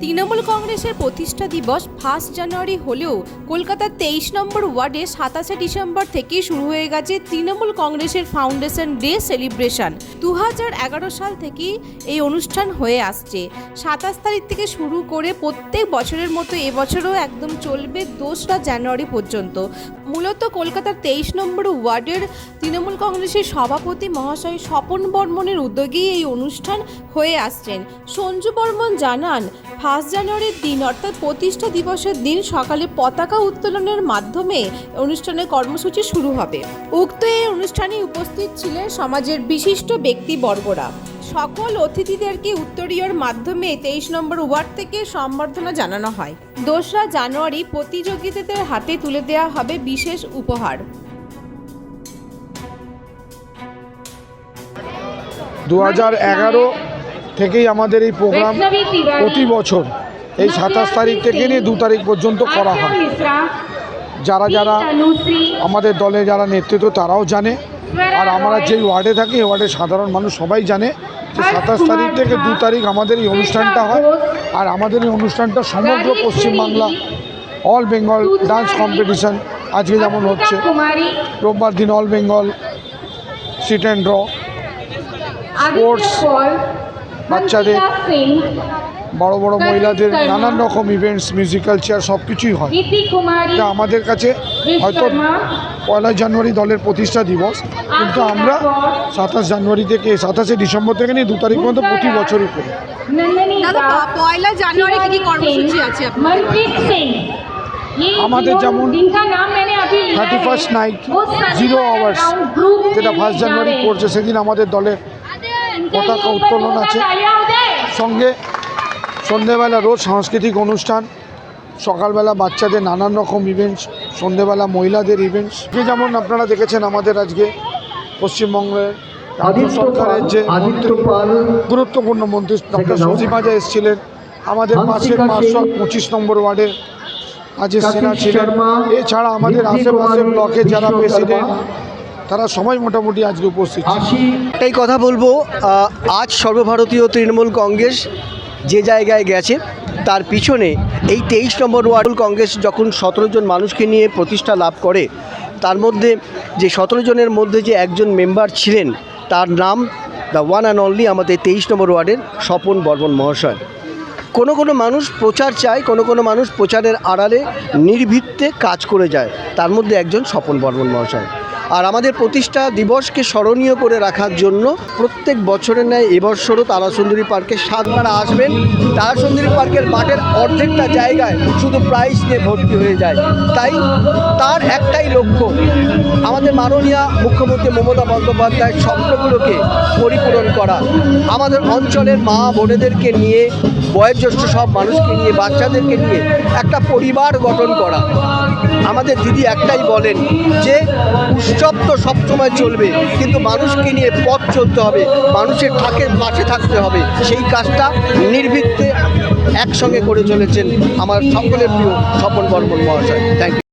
তৃণমূল কংগ্রেসের প্রতিষ্ঠা দিবস ফার্স্ট জানুয়ারি হলেও কলকাতার তেইশ নম্বর ওয়ার্ডে সাতাশে ডিসেম্বর থেকেই শুরু হয়ে গেছে তৃণমূল কংগ্রেসের ফাউন্ডেশন ডে সেলিব্রেশন। দু সাল থেকেই এই অনুষ্ঠান হয়ে আসছে। সাতাশ তারিখ থেকে শুরু করে প্রত্যেক বছরের মতো এবছরও একদম চলবে দোসরা জানুয়ারি পর্যন্ত। মূলত কলকাতার তেইশ নম্বর ওয়ার্ডের তৃণমূল কংগ্রেসের সভাপতি মহাশয় স্বপন বর্মনের উদ্যোগেই এই অনুষ্ঠান হয়ে আসছেন। সঞ্জু বর্মন জানান ফার্স্ট জানুয়ারির দিন, অর্থাৎ প্রতিষ্ঠা দিবসের দিন সকালে পতাকা উত্তোলনের মাধ্যমে অনুষ্ঠানের কর্মসূচি শুরু হবে। উক্ত এই অনুষ্ঠানে উপস্থিত ছিলেন সমাজের বিশিষ্ট ব্যক্তিবর্গরা। সকল অতিথিদেরকে উত্তরীয়র মাধ্যমে তেইশ নম্বর ওয়ার্ড থেকে সম্বর্ধনা জানানো হয়। দোসরা জানুয়ারি প্রতিযোগিতাদের হাতে তুলে দেওয়া হবে বিশেষ উপহার। দু হাজার এগারো থেকেই আমাদের এই প্রোগ্রাম প্রতি বছর এই সাতাশ তারিখ থেকে নিয়ে দু তারিখ পর্যন্ত করা হয়। যারা যারা আমাদের দলে যারা নেতৃত্ব তারাও জানে। আর আমরা যেই ওয়ার্ডে থাকি এই ওয়ার্ডের সাধারণ মানুষ সবাই জানে যে সাতাশ তারিখ থেকে দু তারিখ আমাদের এই অনুষ্ঠানটা হয়। আর আমাদের এই অনুষ্ঠানটা সমগ্র Paschimbangla all Bengal dance competition আজকে যেমন হচ্ছে রোববার দিন all Bengal sit and draw sports বাচ্চাদের বড় বড় মহিলাদের নানান রকম ইভেন্টস মিউজিক্যাল চেয়ার সব কিছুই হয় এটা আমাদের কাছে হয়তো পয়লা জানুয়ারি দলের প্রতিষ্ঠা দিবস কিন্তু আমরা সাতাশ জানুয়ারি থেকে সাতাশে ডিসেম্বর থেকে নিয়ে দু তারিখ পর্যন্ত প্রতি বছরই করি। পয়লা জানুয়ারি কি কি কর্মসূচি আছে আমাদের যেমন thirty first night zero hours যেটা ফার্স্ট জানুয়ারি পড়ছে সেদিন আমাদের দলের পতাকা উত্তোলন আছে। সঙ্গে সন্ধেবেলা রোজ সাংস্কৃতিক অনুষ্ঠান সকালবেলা বাচ্চাদের নানান রকম ইভেন্টস সন্ধেবেলা মহিলাদের ইভেন্টস যে যেমন আপনারা দেখেছেন আমাদের আজকে পশ্চিমবঙ্গের রাজ্য সরকারের যে গুরুত্বপূর্ণ মন্ত্রী ডক্টর মাজা এসেছিলেন। আমাদের পাশের পার্শ্বদ পঁচিশ নম্বর ওয়ার্ডের কাশিশ সিনহা ছিলেন। এছাড়া আমাদের আশেপাশের ব্লকের যারা প্রেসিডেন্ট তারা সবাই মোটামুটি আজকে উপস্থিত। আশি কথা বলব আজ সর্বভারতীয় তৃণমূল কংগ্রেস যে জায়গায় গেছে, তার পিছনে এই তেইশ নম্বর ওয়ার্ড কংগ্রেস যখন সতেরো জন মানুষকে নিয়ে প্রতিষ্ঠা লাভ করে, তার মধ্যে যে সতেরো জনের মধ্যে যে একজন মেম্বার ছিলেন, তার নাম দ্য ওয়ান অ্যান্ড অনলি আমাদের তেইশ নম্বর ওয়ার্ডের স্বপন বর্মন মহাশয়। কোনো কোনো মানুষ প্রচার চায়, কোনো কোনো মানুষ প্রচারের আড়ালে নির্ভীকতে কাজ করে যায়, তার মধ্যে একজন স্বপন বর্মন মহাশয়। আর আমাদের প্রতিষ্ঠা দিবসকে স্মরণীয় করে রাখার জন্য প্রত্যেক বছরের ন্যায় এবছরও তারাসুন্দরী পার্কে সাতবার আসবেন। তারাসুন্দরী পার্কের মাঠের অর্ধেকটা জায়গায় শুধু প্রাইজ নিয়ে ভর্তি হয়ে যায়। তাই তার একটাই লক্ষ্য, আমাদের মাননীয় মুখ্যমন্ত্রী মমতা বন্দ্যোপাধ্যায়ের স্বপ্নগুলোকে পরিপূরণ করা। আমাদের অঞ্চলের মা বোনেদেরকে নিয়ে, বয়োজ্যেষ্ঠ সব মানুষকে নিয়ে, বাচ্চাদেরকে নিয়ে একটা পরিবার গঠন করা। আমাদের দিদি একটাই বলেন যে উৎসব তো সবসময় চলবে। কিন্তু মানুষকে নিয়ে পথ চলতে হবে। মানুষের থাকে পাশে থাকতে হবে। সেই কাজটা নির্ভীতে একসঙ্গে করে চলেছেন আমার সকলের প্রিয় স্বপন বর্মন মহাশয়। Thank you